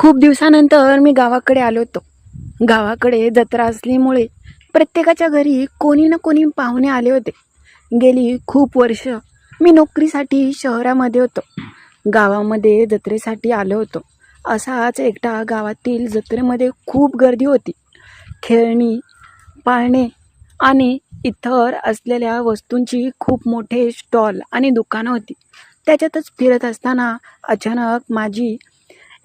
खूप दिवसानंतर मी गावाकडे आलो होतो. गावाकडे जत्रा असल्यामुळे प्रत्येकाच्या घरी कोणी ना कोणी पाहुणे आले होते. गेली खूप वर्ष मी नोकरीसाठी शहरामध्ये होतो. गावामध्ये जत्रेसाठी आलो होतो. असाच एकटा गावातील जत्रेमध्ये खूप गर्दी होती. खेळणी पाळणे आणि इतर असलेल्या वस्तूंची खूप मोठे स्टॉल आणि दुकानं होती. त्याच्यातच फिरत असताना अचानक माझी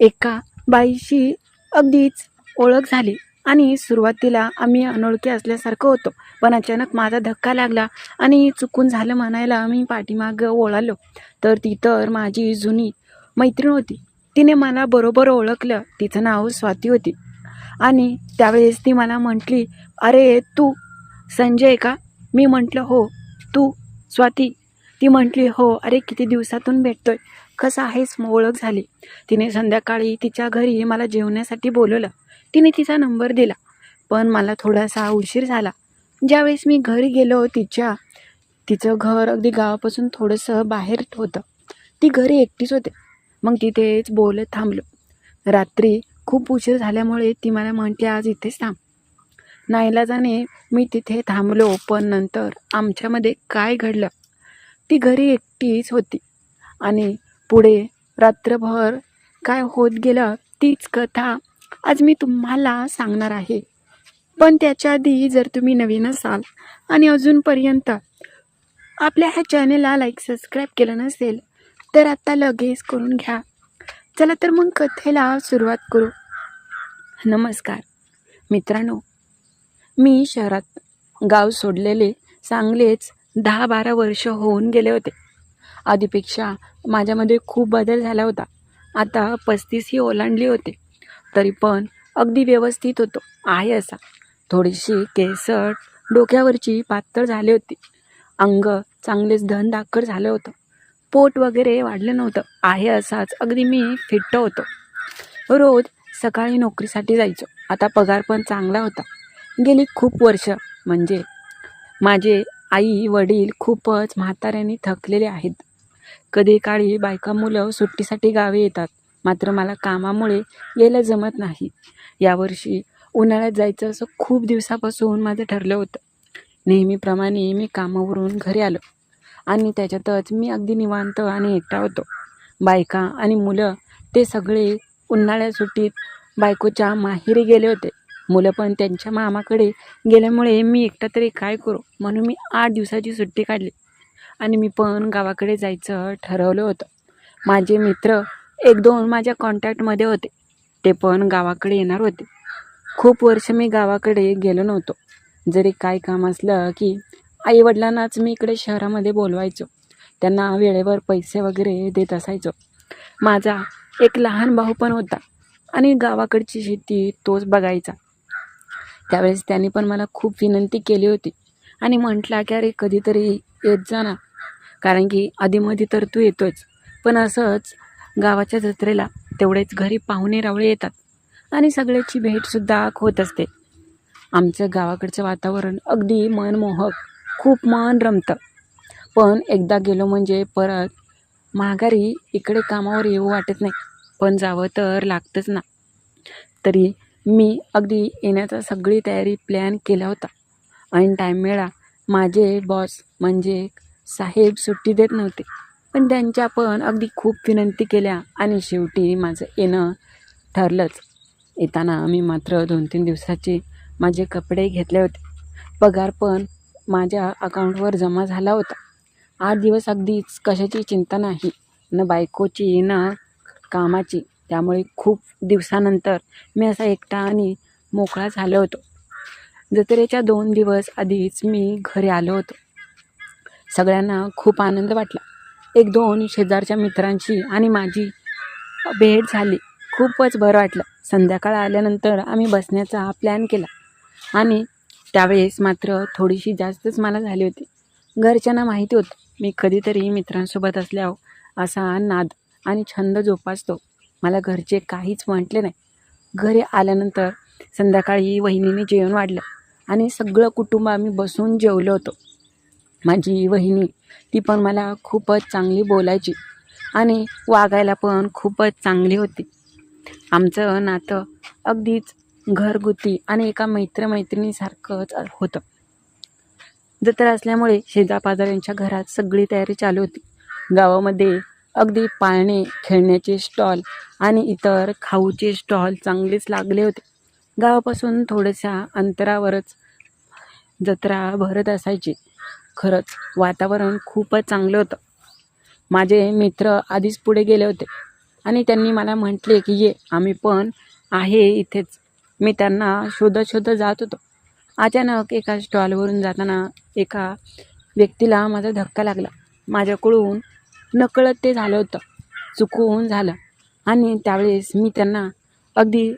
एका बाईशी अगदीच ओळख झाली आणि सुरुवातीला आम्ही अनोळखी असल्यासारखं होतो. पण अचानक माझा धक्का लागला आणि चुकून झालं म्हणायला मी पाठीमागं ओळालो. तर ती तर माझी जुनी मैत्रीण होती. तिने मला बरोबर ओळखलं. तिचं नाव स्वाती होती. आणि त्यावेळेस ती मला म्हटली अरे तू संजय का? मी म्हटलं हो तू स्वाती. ती म्हटली हो अरे किती दिवसातून भेटतोय. कसं आहेस मग ओळख झाली. तिने संध्याकाळी तिच्या घरी मला जेवण्यासाठी बोलवलं. तिने तिचा नंबर दिला. पण मला थोडासा उशीर झाला. ज्यावेळेस मी घरी गेलो तिच्या तिचं घर अगदी गावापासून थोडंसं बाहेर होतं. ती घरी एकटीच होते. मग तिथेच बोलत थांबलो. रात्री खूप उशीर झाल्यामुळे ती मला म्हटली आज इथेच थांब. नाईलाजाने मी तिथे थांबलो पण नंतर आमच्यामध्ये काय घडलं? ती घरी एकटीच होती. आणि पुढे रात्रभर काय होत गेलं तीच कथा आज मी तुम्हाला सांगणार आहे. पण त्याच्या आधी जर तुम्ही नवीन असाल आणि अजूनपर्यंत आपल्या ह्या चॅनेलला लाईक सबस्क्राईब केलं नसेल तर आता लगेच करून घ्या. चला तर मग कथेला सुरुवात करू. नमस्कार. मित्रांनो मी शहरात गाव सोडलेले चांगलेच दहा बारा वर्ष होऊन गेले होते. आधीपेक्षा माझ्यामध्ये खूप बदल झाला होता. आता पस्तीस ही ओलांडली होते. तरी पण अगदी व्यवस्थित होतो. आहे असा. थोडीशी केसट डोक्यावरची पातळ झाली होती. अंग चांगलेच धनदाखड झालं होतं. पोट वगैरे वाढलं नव्हतं. आहे असाच. अगदी मी फिट्ट होतो. रोज सकाळी नोकरीसाठी जायचो. आता पगार पण चांगला होता. गेली खूप वर्ष. म्हणजे माझे आई वडील खूपच म्हाताऱ्याने थकलेले आहेत. कधी काळी बायका मुलं सुट्टीसाठी गावी येतात. मात्र मला कामामुळे यायला जमत नाही. यावर्षी उन्हाळ्यात जायचं असं खूप दिवसापासून माझं ठरलं होतं. नेहमीप्रमाणे मी कामावरून घरी आलो आणि त्याच्यातच मी अगदी निवांत आणि एकटा होतो. बायका आणि मुलं ते सगळे उन्हाळ्या सुट्टीत बायकोच्या माहेरी गेले होते. मुलं पण त्यांच्या मामाकडे गेल्यामुळे मी एकटा तरी काय करू? म्हणून मी आठ दिवसाची सुट्टी काढली. आणि मी पण गावाकडे जायचं ठरवलं होतं. माझे मित्र एक दोन माझ्या कॉन्टॅक्टमध्ये होते. ते पण गावाकडे येणार होते. खूप वर्ष मी गावाकडे गेलो नव्हतो. जरी काय काम असलं की आईवडिलांनाच मी इकडे शहरामध्ये बोलवायचो. त्यांना वेळेवर पैसे वगैरे देत असायचो. माझा एक लहान भाऊ पण होता आणि गावाकडची शेती तोच बघायचा. त्यावेळेस त्यांनी पण मला खूप विनंती केली होती. आणि म्हटला की अरे कधीतरी येत जा ना. कारण की आधीमध्ये तर तू येतोच पण असंच गावाच्या जत्रेला तेवढेच घरी पाहुणे रावळे येतात. आणि सगळ्याची भेटसुद्धा होत असते. आमचं गावाकडचं वातावरण अगदी मनमोहक खूप मन रमतं. पण एकदा गेलो म्हणजे परत माघारी इकडे कामावर येऊ वाटत नाही. पण जावं तर लागतंच ना. तरी मी अगदी येण्याचा सगळी तयारी प्लॅन केला होता. आणि टाईम मिळा माझे बॉस म्हणजे साहेब सुट्टी देत नव्हते. पण त्यांच्या पण अगदी खूप विनंती केल्या आणि शेवटी माझं येणं ठरलंच. येताना मी मात्र दोन तीन दिवसाचे माझे कपडे घेतले होते. पगार पण माझ्या अकाउंटवर जमा झाला होता. आठ दिवस अगदीच कशाची चिंता नाही न बायकोची न कामाची. त्यामुळे खूप दिवसानंतर मी असा एकटा आणि मोकळा झालो होतो. जत्रेच्या दोन दिवस आधीच मी घरी आलो होतो. सगळ्यांना खूप आनंद वाटला. एक दोन शेजारच्या मित्रांची आणि माझी भेट झाली. खूपच बरं वाटलं. संध्याकाळ आल्यानंतर आम्ही बसण्याचा प्लॅन केला. आणि त्यावेळेस मात्र थोडीशी जास्तच मला झाली होती. घरच्यांना माहिती होतं मी कधीतरी मित्रांसोबत असल्यावर असा नाद आणि छंद जोपासतो. मला घरचे काहीच म्हटले नाही. घरी आल्यानंतर संध्याकाळी वहिनीने जेवण वाढलं आणि सगळं कुटुंब आम्ही बसून जेवलो होतो. माझी वहिनी ती पण मला खूपच चांगली बोलायची आणि वागायला पण खूपच चांगली होती. आमचं नातं अगदीच घरगुती आणि एका मैत्रमैत्रिणीसारखंच होतं. जत्रा असल्यामुळे शेजापाजाऱ्यांच्या घरात सगळी तयारी चालू होती. गावामध्ये अगदी पाळणे खेळण्याचे स्टॉल आणि इतर खाऊचे स्टॉल चांगलेच लागले होते. गावापासून थोड्याशा अंतरावरच जत्रा भरत असायची. खरंच वातावरण खूपच चांगलं होतं. माझे मित्र आधीच पुढे गेले होते. आणि त्यांनी मला म्हटले की ये आम्ही पण आहे इथेच. मी त्यांना शोधत शोधत जात होतो. अचानक एका स्टॉलवरून जाताना एका व्यक्तीला माझा धक्का लागला. माझ्याकडून नकळत ते झालं होतं. चुकून झालं. आणि त्यावेळेस मी त्यांना अगदी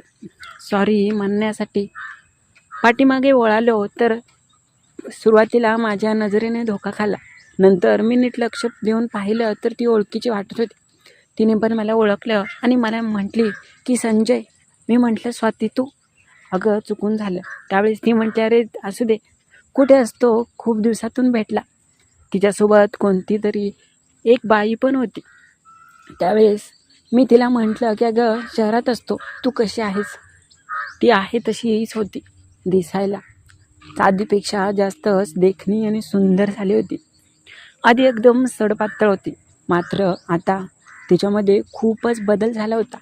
सॉरी म्हणण्यासाठी पाठीमागे वळालो तर सुरुवातीला माझ्या नजरेने धोका खाल्ला. नंतर मी नीट लक्ष देऊन पाहिलं तर ती ओळखीची वाटत होती. तिने पण मला ओळखलं आणि मला म्हटली की संजय मी म्हटलं स्वाती तू? अगं चुकून झालं. त्यावेळेस ती म्हटली अरे असू दे. कुठे असतो? खूप दिवसातून भेटला. तिच्यासोबत कोणती तरी एक बाई पण होती. त्यावेळेस मी तिला म्हटलं की अगं शहरात असतो. तू कशी आहेस? ती आहे तशीच होती दिसायला. आधीपेक्षा जास्तच देखणी आणि सुंदर झाली होती. आधी एकदम सडपातळ होती. मात्र आता तिच्यामध्ये खूपच बदल झाला होता.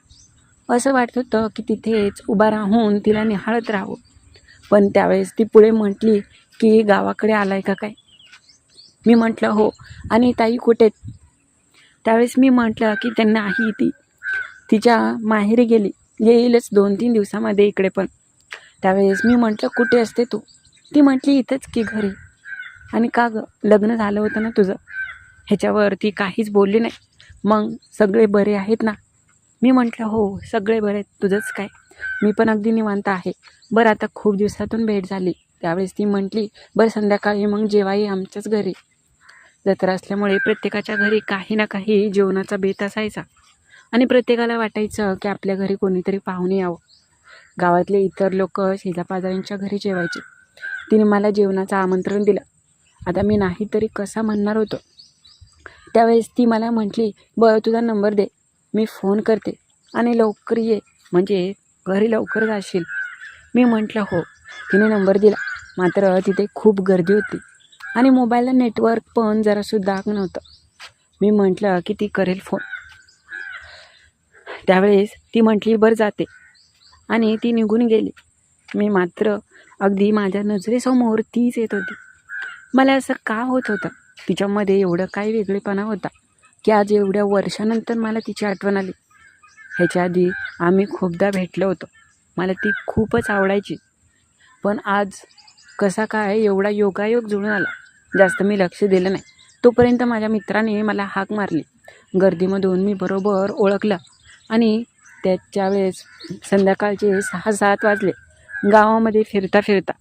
असं वाटत होतं की तिथेच उभा राहून तिला निहाळत राहावं. पण त्यावेळेस ती पुढे म्हटली की गावाकडे आलाय का काय? मी म्हटलं हो. आणि ताई कुठे? त्यावेळेस मी म्हटलं की त्यांना नाही ती. तिच्या माहेरी गेली. येईलच दोन तीन दिवसामध्ये इकडे पण. त्यावेळेस मी म्हटलं कुठे असते तू? ती म्हटली इथंच की घरी. आणि का गं? लग्न झालं होतं ना तुझं. ह्याच्यावर ती काहीच बोलली नाही. मग सगळे बरे आहेत ना? मी म्हटलं हो सगळे बरे आहेत. तुझंच काय? मी पण अगदी निवांत आहे. बरं आता खूप दिवसातून भेट झाली. त्यावेळेस ती म्हटली बरं संध्याकाळी मग जेवाई आमच्याच घरी. जत्रा असल्यामुळे प्रत्येकाच्या घरी काही ना काही जेवणाचा बेत असायचा. आणि प्रत्येकाला वाटायचं की आपल्या घरी कोणीतरी पाहुणे यावं. गावातले इतर लोक शेजापाजाऱ्यांच्या घरी जेवायचे. तिने मला जेवणाचं आमंत्रण दिलं. आता मी नाही तरी कसा म्हणणार होतो? त्यावेळेस ती मला म्हटली बरं तुझा नंबर दे. मी फोन करते आणि लवकर ये. म्हणजे घरी लवकर जाशील. मी म्हटलं हो. तिने नंबर दिला. मात्र तिथे खूप गर्दी होती आणि मोबाईलला नेटवर्क पण जरासुद्धा नव्हतं. मी म्हटलं की ती करेल फोन. त्यावेळेस ती म्हटली बरं जाते. आणि ती निघून गेली. मी मात्र अगदी माझ्या नजरेसमोर तीच येत होती. मला असं का होत होतं? तिच्यामध्ये एवढं काय वेगळेपणा होता? की आज एवढ्या वर्षानंतर मला तिची आठवण आली. ह्याच्या आधी आम्ही खूपदा भेटलो होतो. मला ती खूपच आवडायची. पण आज कसा काय एवढा योगायोग जुळून आला? जास्त मी लक्ष दिलं नाही. तोपर्यंत माझ्या मित्राने मला हाक मारली. गर्दीमधून मी बरोबर ओळखलं. आणि त्याच्या वेळेस संध्याकाळचे सहा सात वाजले. गावामध्ये फिरता फिरता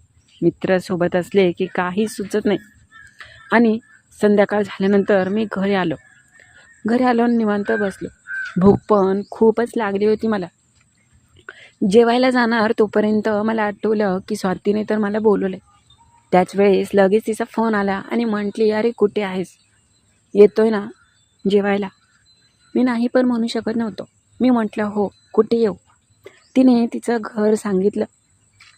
मित्रासोबत असले की काही सुचत नाही. आणि संध्याकाळ झाल्यानंतर मी घरी आलो. घरी आलो आणि निवांत बसलो. भूक पण खूपच लागली होती मला. जेवायला जाणार तोपर्यंत मला आठवलं की स्वातीने तर मला बोलवलं त्याच वेळेस लगेच तिचा फोन आला आणि म्हटली अरे कुठे आहेस? येतोय ना जेवायला. मी नाही पण म्हणू शकत नव्हतो. मी म्हटलं हो कुठे येऊ? तिने तिचं घर सांगितलं.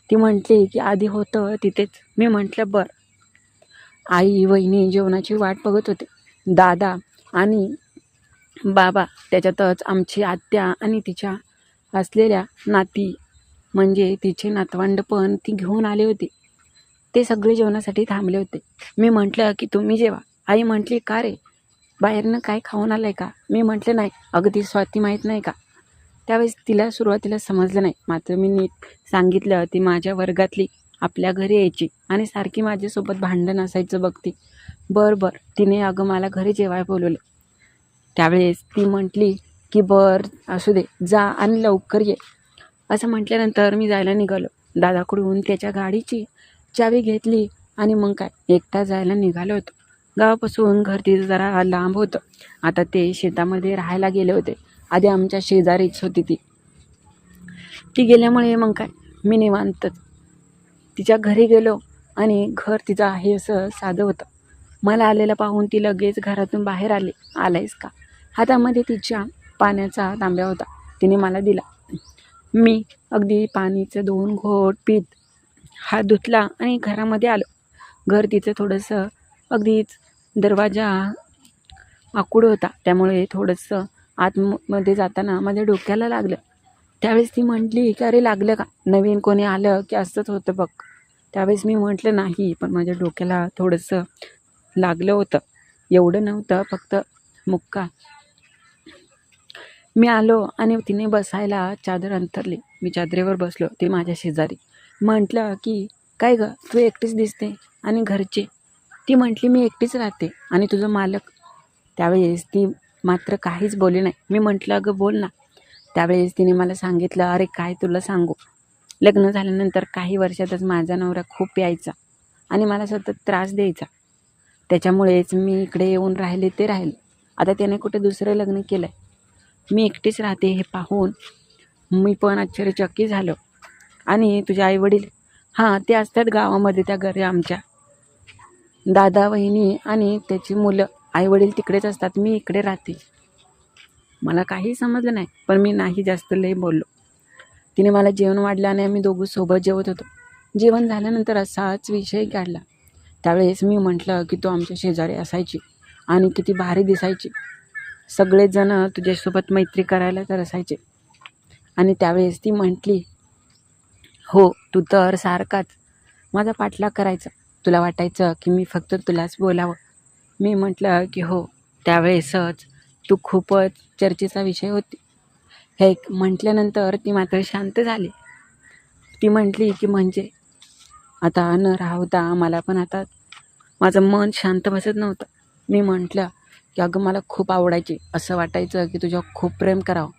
ती म्हटली की आधी होतं तिथेच. मी म्हटलं बरं. आई वहिनी जेवणाची वाट बघत होते. दादा आणि बाबा त्याच्यातच आमची आत्या आणि तिच्या असलेल्या नाती म्हणजे तिचे नातवंड पण ती घेऊन आले होते. ते सगळे जेवणासाठी थांबले होते. मी म्हटलं की तुम्ही जेवा. आई म्हटली का रे? बाहेरनं काय खाऊन आलं आहे का? मी म्हटलं नाही. अगदी स्वाती माहीत नाही का? त्यावेळेस तिला सुरुवातीला समजलं नाही. मात्र मी नीट सांगितलं ती माझ्या वर्गातली आपल्या घरी यायची आणि सारखी माझ्यासोबत भांडण असायचं बघती. बरं बरं तिने अगं मला घरी जेवाय बोलवलं. त्यावेळेस ती म्हटली की बर असू दे जा आणि लवकर ये. असं म्हटल्यानंतर मी जायला निघालो. दादाकडून त्याच्या गाडीची चावी घेतली आणि मग काय एकटा जायला निघालो होतो. गावापासून घर तिथं जरा लांब होतं. आता ते शेतामध्ये राहायला गेले होते. आधी आमच्या शेजारीच होती ती. ती गेल्यामुळे मग काय मी निवांतच तिच्या घरी गेलो आणि घर तिचं आहे असं साधं होतं. मला आलेलं पाहून ती लगेच घरातून बाहेर आली. आलायस का? हातामध्ये तिच्या पाण्याचा तांब्या होता. तिने मला दिला. मी अगदी पाणीचं दोन घोट पीत हात धुतला आणि घरामध्ये आलो. घर तिचं थोडंसं अगदीच दरवाजा आकुड होता. त्यामुळे थोडंसं आतमध्ये जाताना माझ्या डोक्याला लागलं. त्यावेळेस ती म्हटली की अरे लागलं का? नवीन कोणी आलं की असंच होतं बघ. त्यावेळेस मी म्हटलं नाही पण माझ्या डोक्याला थोडंसं लागलं होतं. एवढं नव्हतं फक्त मुक्का मी आलो आणि तिने बसायला चादर अंथरली. मी चादरेवर बसलो ती माझ्या शेजारी. म्हटलं की काय गं तू एकटीच दिसते आणि घरचे. ती म्हटली मी एकटीच राहते आणि तुझं मालक. त्यावेळेस ती मात्र काहीच बोले नाही. मी म्हटलं अगं बोल ना. त्यावेळेस तिने मला सांगितलं अरे काय तुला सांगू? लग्न झाल्यानंतर काही वर्षातच माझा नवरा खूप यायचा आणि मला सतत त्रास द्यायचा. त्याच्यामुळेच मी इकडे येऊन राहिले ते राहिले. आता त्याने कुठे दुसरं लग्न केलं आहे मी एकटीच राहते हे पाहून मी पण आश्चर्यचकित झालो. आणि तुझे आईवडील? हां ते असतात गावामध्ये त्या घरी आमच्या. दादा वहिनी आणि त्याची मुलं. आईवडील तिकडेच असतात मी इकडे राहते. मला काही समजलं नाही पण मी नाही जास्त लई बोललो. तिने मला जेवण वाढलं आणि आम्ही दोघं सोबत जेवत होतो. जेवण झाल्यानंतर असाच विषय काढला. त्यावेळेस मी म्हटलं की तू आमच्या शेजारी असायची आणि किती भारी दिसायची. सगळेजण तुझ्यासोबत मैत्री करायला तर असायचे. आणि त्यावेळेस ती म्हटली हो तू तर सारखाच. माझा पाठलाग करायचा. तुला वाटायचं की मी फक्त तुलाच बोलावं. मी म्हटलं की हो त्यावेळेसच तू खूपच चर्चेचा विषय होती. हे म्हटल्यानंतर ती मात्र शांत झाली. ती म्हटली की म्हणजे? आता न राहता मला पण आता माझं मन शांत बसत नव्हतं. मी म्हटलं की अगं मला खूप आवडायची. असं वाटायचं की तुझ्या खूप प्रेम करावं.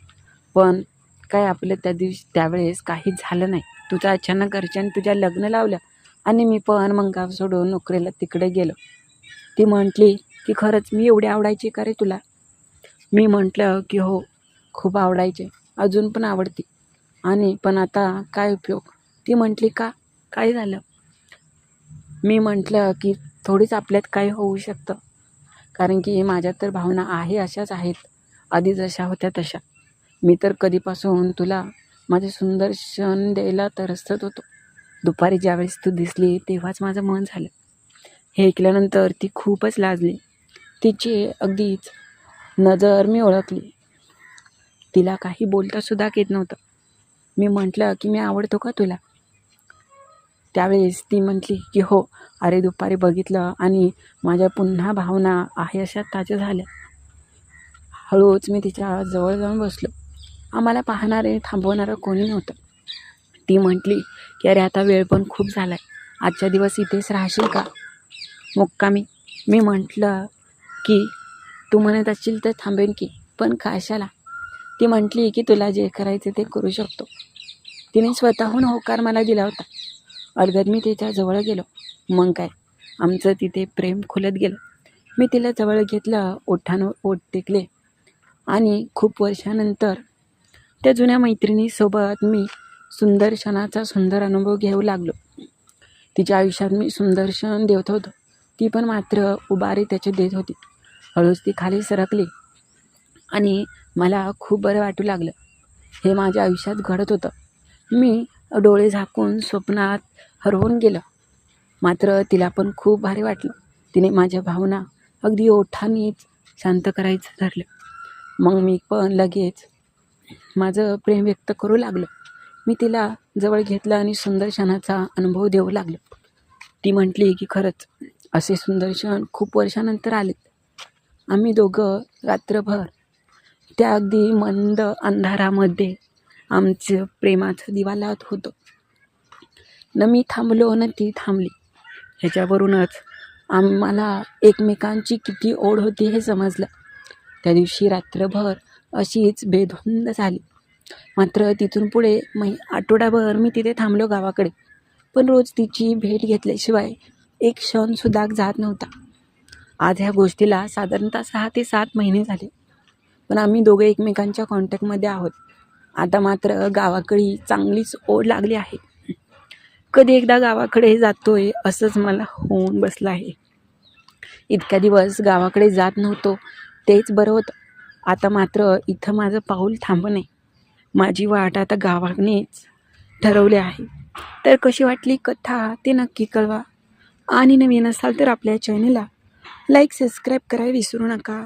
पण काय आपलं त्या दिवशी त्यावेळेस काहीच झालं नाही. तुझं अचानक घरच्यांनी तुझ्या लग्न लावलं आणि मी पण मग गाव सोडून नोकरीला तिकडे गेलो. ती म्हटली की खरंच मी एवढी आवडायची का रे तुला? मी म्हटलं की हो खूप आवडायचे. अजून पण आवडते. आणि पण आता काय उपयोग? ती म्हटली का? काय झालं? मी म्हटलं की थोडीच आपल्यात काय होऊ शकतं. कारण की माझ्यात तर भावना आहे अशाच आहेत. आधी जशा होत्या तशा. मी तर कधीपासून तुला माझे सुंदर क्षण द्यायला तरसत होतो. दुपारी ज्यावेळेस तू दिसली तेव्हाच माझं मन झालं. हे ऐकल्यानंतर ती खूपच लाजली. तिची अगदीच नजर मी ओळखली. तिला काही बोलतासुद्धा येत नव्हतं. मी म्हटलं की मी आवडतो का तुला? त्यावेळेस ती म्हटली की हो अरे दुपारी बघितलं आणि माझ्या पुन्हा भावना आहे अशा ताज्या झाल्या. हळूच मी तिच्या जवळ जाऊन बसलो. आम्हाला पाहणारे थांबवणारं कोणी नव्हतं. ती म्हटली की अरे आता वेळ पण खूप झाला आहे आजच्या दिवस इथेच राहशील का? मुक्कामी. मी म्हटलं की तू म्हणत असशील तर थांबेन की पण कशाला? ती म्हटली की तुला जे करायचं ते करू शकतो. तिने स्वतःहून होकार मला दिला होता. अर्ध्यात मी तिच्या जवळ गेलो. मग काय? आमचं तिथे प्रेम खुलत गेलं. मी तिला जवळ घेतलं ओठानं ओठ टेकले. आणि खूप वर्षानंतर त्या जुन्या मैत्रिणीसोबत मी सुंदर क्षणाचा सुंदर अनुभव घेऊ लागलो. तिच्या आयुष्यात मी सुंदर क्षण देत होतो. ती पण मात्र उबारी त्याचे देत होती. हळूच ती खाली सरकली आणि मला खूप बरं वाटू लागलं. हे माझ्या आयुष्यात घडत होतं. मी डोळे झाकून स्वप्नात हरवून गेलं. मात्र तिला पण खूप भारी वाटलं. तिने माझ्या भावना अगदी ओठानेच शांत करायचं ठरलं. मग मी पण लगेच माझं प्रेम व्यक्त करू लागलो. मी तिला जवळ घेतलं आणि सुंदर क्षणाचा अनुभव देऊ लागलो. ती म्हटली की खरंच असे सुंदर क्षण खूप वर्षानंतर आलेत. आम्ही दोघं रात्रभर त्या अगदी मंद अंधारामध्ये आमचं प्रेमाचं दिवा लावत होतो. न मी थांबलो न ती थांबली. ह्याच्यावरूनच आम्हाला एकमेकांची किती ओढ होती हे समजलं. त्या दिवशी रात्रभर अशीच बेधुंद झाली. मात्र तिथून पुढे मै आठवडाभर मी तिथे थांबलो गावाकडे. पण रोज तिची भेट घेतल्याशिवाय एक क्षणसुद्धा जात नव्हता. आज ह्या गोष्टीला साधारणतः सहा ते सात महिने झाले. पण आम्ही दोघे एकमेकांच्या कॉन्टॅक्टमध्ये आहोत. आता मात्र गावाकडे चांगलीच ओढ लागली आहे. कधी एकदा गावाकडे जातोय असंच मला होऊन बसलं आहे. इतक्या दिवस गावाकडे जात नव्हतो तेच बरं होतं. आता मात्र इथं माझं पाऊल थांबणे माझी वाट आता गावानेच ठरवली आहे. तर कशी वाटली कथा ते नक्की कळवा. आणि नवीन असाल तर आपल्या चॅनलला लाईक सबस्क्राईब करायला विसरू नका.